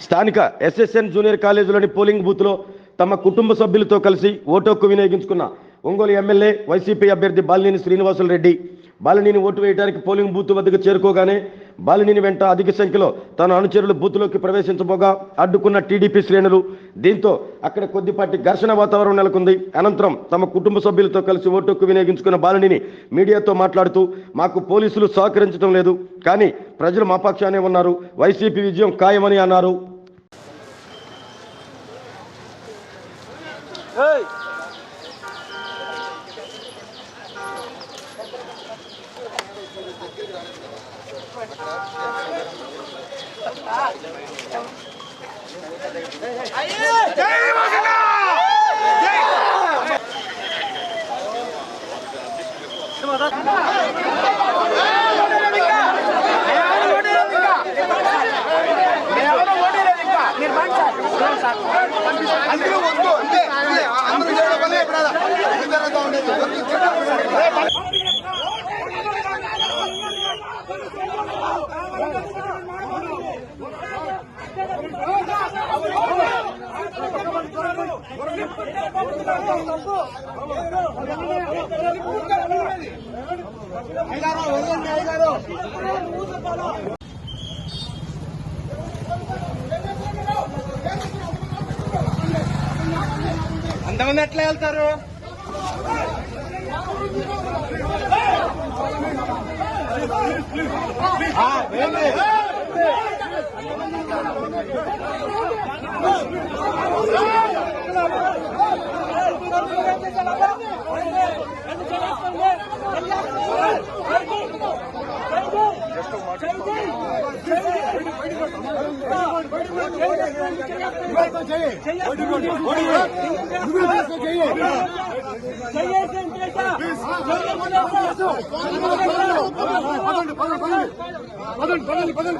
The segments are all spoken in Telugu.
స్థానిక ఎస్ఎస్ఎన్ జూనియర్ కాలేజీలోని పోలింగ్ బూత్లో తమ కుటుంబ సభ్యులతో కలిసి ఓటు హక్కు వినియోగించుకున్న ఒంగోలు ఎమ్మెల్యే వైసీపీ అభ్యర్థి బాలినేని శ్రీనివాసులు రెడ్డి బాలినేని ఓటు వేయడానికి పోలింగ్ బూత్ వద్దకు చేరుకోగానే బాలినిని వెంట అధిక సంఖ్యలో తన అనుచరులు బూత్లోకి ప్రవేశించబోగా అడ్డుకున్న టీడీపీ శ్రేణులు. దీంతో అక్కడ కొద్దిపాటి ఘర్షణ వాతావరణం నెలకొంది. అనంతరం తమ కుటుంబ సభ్యులతో కలిసి ఓటుకు వినియోగించుకున్న బాలినిని మీడియాతో మాట్లాడుతూ మాకు పోలీసులు సహకరించడం లేదు కానీ ప్రజలు మా పక్షానే ఉన్నారు. వైసీపీ విజయం ఖాయమని అన్నారు. అందరూ వద్దు అంతే అందరూ చేయడం పని ఇప్పుడు అలా. జరుగుతూ ఉండేది. అంతమంది ఎట్లా వెళ్తారు? ఆ, ఏంది? పదండి పదండి పదండి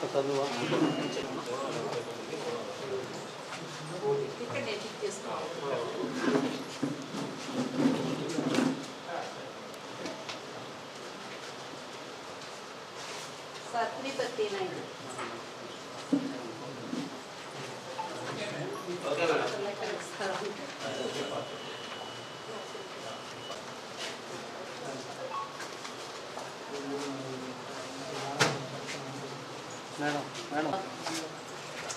పని sir three thirty nine madam madam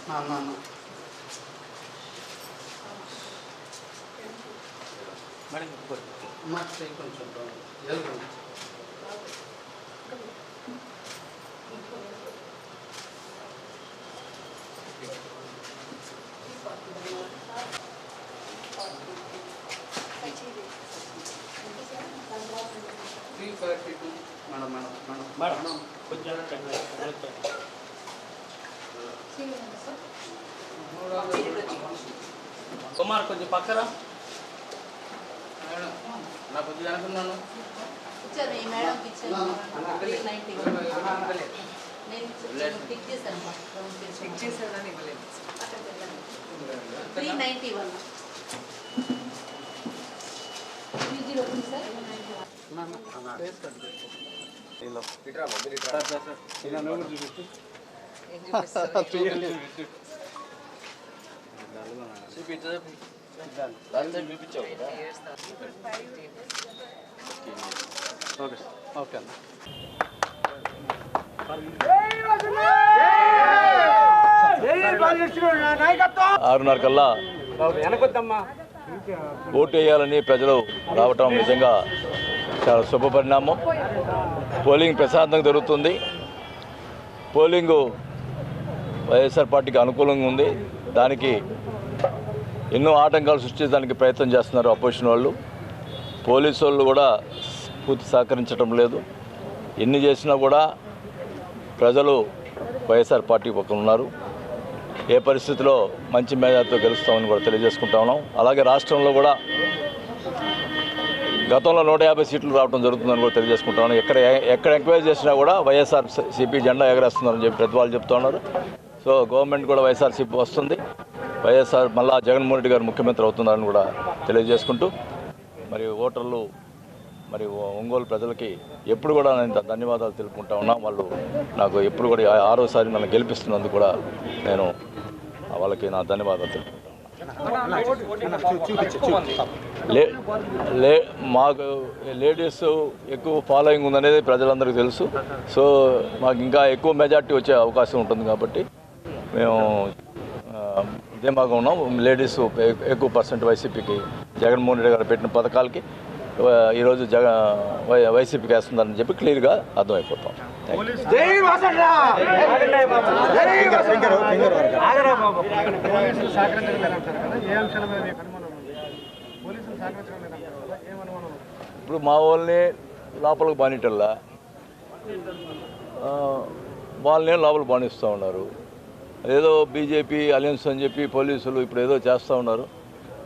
madam కొంచెం three forty two madam madam madam madam కొంచెం కుమార్ కొంచెం పక్కరా మేడం నా కొద్దిగా అనుకున్నాను ఇచ్చారు ఈ మేడంకి ఇచ్చారు త్రీ నైన్టీ నేను ఇచ్చాను టిక్ చేశాను టిక్ చేశాను three ninety one three zero two sir okay okay అన్న ఆరున్నర కల్లా ఓటు వేయాలని ప్రజలు రావటం నిజంగా చాలా శుభ పరిణామం పోలింగ్ ప్రశాంతంగా జరుగుతుంది. పోలింగు వైఎస్ఆర్ పార్టీకి అనుకూలంగా ఉంది. దానికి ఎన్నో ఆటంకాలు సృష్టించడానికి ప్రయత్నం చేస్తున్నారు అపోజిషన్ వాళ్ళు. పోలీసు వాళ్ళు కూడా పూర్తి సహకరించడం లేదు. ఎన్ని చేసినా కూడా ప్రజలు వైఎస్ఆర్ పార్టీ పక్కన ఉన్నారు. ఏ పరిస్థితిలో మంచి మేధాతో గెలుస్తామని కూడా తెలియజేసుకుంటా ఉన్నాం. అలాగే రాష్ట్రంలో కూడా గతంలో నూట యాభై సీట్లు రావడం జరుగుతుందని కూడా తెలియజేసుకుంటా ఎక్కడ ఎక్కడ ఎంక్వైరీ చేసినా కూడా వైఎస్ఆర్ సిపి జెండా ఎగరేస్తున్నారని చెప్పి ప్రతి వాళ్ళు చెప్తా ఉన్నారు. సో గవర్నమెంట్ కూడా వైఎస్ఆర్సీపీ వస్తుంది. వైఎస్ఆర్ మళ్ళా జగన్మోహన్ రెడ్డి గారు ముఖ్యమంత్రి అవుతున్నారని కూడా తెలియజేసుకుంటూ మరి ఓటర్లు మరి ఒంగోలు ప్రజలకి ఎప్పుడు కూడా నేను ధన్యవాదాలు తెలుపుకుంటా ఉన్నా. వాళ్ళు నాకు ఎప్పుడు కూడా ఆరోసారి నన్ను గెలిపిస్తున్నందుకు కూడా నేను వాళ్ళకి నా ధన్యవాదాలు తెలుపుకుంటాను లే లే మాకు లేడీస్ ఎక్కువ ఫాలోయింగ్ ఉందనేది ప్రజలందరికీ తెలుసు. సో మాకు ఇంకా ఎక్కువ మెజార్టీ వచ్చే అవకాశం ఉంటుంది కాబట్టి మేము ఆ, ధీమాగా ఉన్నాం. లేడీస్ ఎక్కువ పర్సెంట్ వైసీపీకి జగన్మోహన్ రెడ్డి గారు పెట్టిన పథకాలకి ఈరోజు జగ వై వైసీపీకి వేస్తుందని చెప్పి క్లియర్గా అర్థమైపోతాం. ఇప్పుడు మా వాళ్ళని లోపలికి బానిటల్లా వాళ్ళని లోపల బాణిస్తూ ఉన్నారు. ఏదో బీజేపీ అలయన్స్ అని చెప్పి పోలీసులు ఇప్పుడు ఏదో చేస్తూ ఉన్నారు.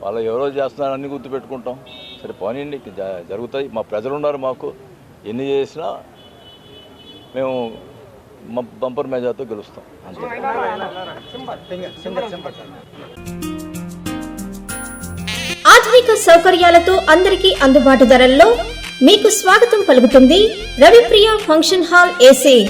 వాళ్ళు ఎవరో చేస్తున్నారు అన్ని గుర్తుపెట్టుకుంటాం. సరే పోనీయండి జ- జరుగుతాయి. మా ప్రజలు ఉన్నారు మాకు. ఎన్ని చేసినా మేము బంపర్ మేజాతో గెలుస్తాం. అంతే. ఆధునిక సౌకర్యాలతో అందరికీ అందుబాటు ధరల్లో మీకు స్వాగతం పలుకుతుంది Ravipriya function hall AC.